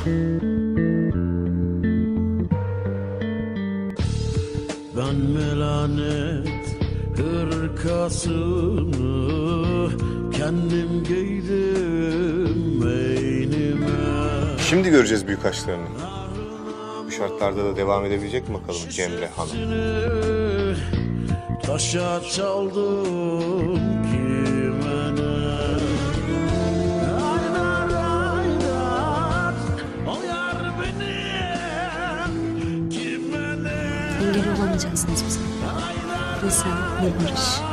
Ben melanet hırkasını kendim giydim beynime. Şimdi göreceğiz büyük aşklarını. Bu şartlarda da devam edebilecek mi bakalım Cemre Hanım? Taşa çaldım kime Engel olamayacaksınız bize. Ne sen ne Barış.